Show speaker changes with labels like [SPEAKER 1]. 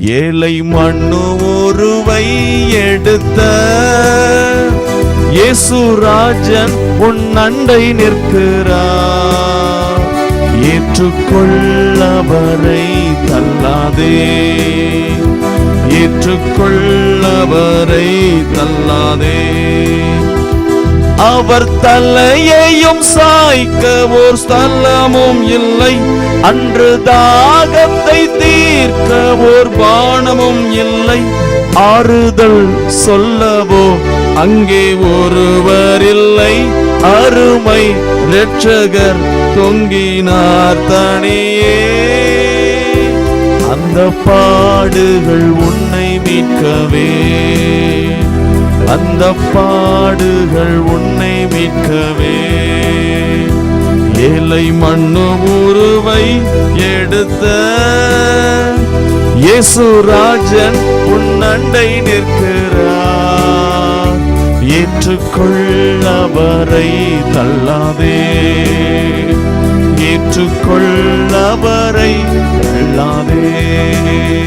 [SPEAKER 1] ஏழை மண்ணு ஒருவை எடுத்த இயேசுராஜன் உன் அண்டை நிற்கிறார். ஏற்றுக்கொள்ளவரை தள்ளாதே. ஏற்றுக்கொள்ளவரை தள்ளாதே. அவர் தலையையும் சாய்க்க ஓர் ஸ்தலமும் இல்லை. அன்று தாகத்தை நிற்க ஓர் பானமும் இல்லை. ஆறுதல் சொல்லவோ அங்கே ஒருவர் இல்லை. அருமை இரட்சகர் தொங்கினார் தனியே. அந்த பாடுகள் உன்னை மீட்கவே. அந்த பாடுகள் உன்னை மீட்கவே. ஏழை மண்ணு உருவை எடுத்த இயேசு ராஜன் உன் அண்டை நிற்கிறார். ஏற்றுக்கொள் அவரை தள்ளாதே. ஏற்றுக்கொள் அவரை தள்ளா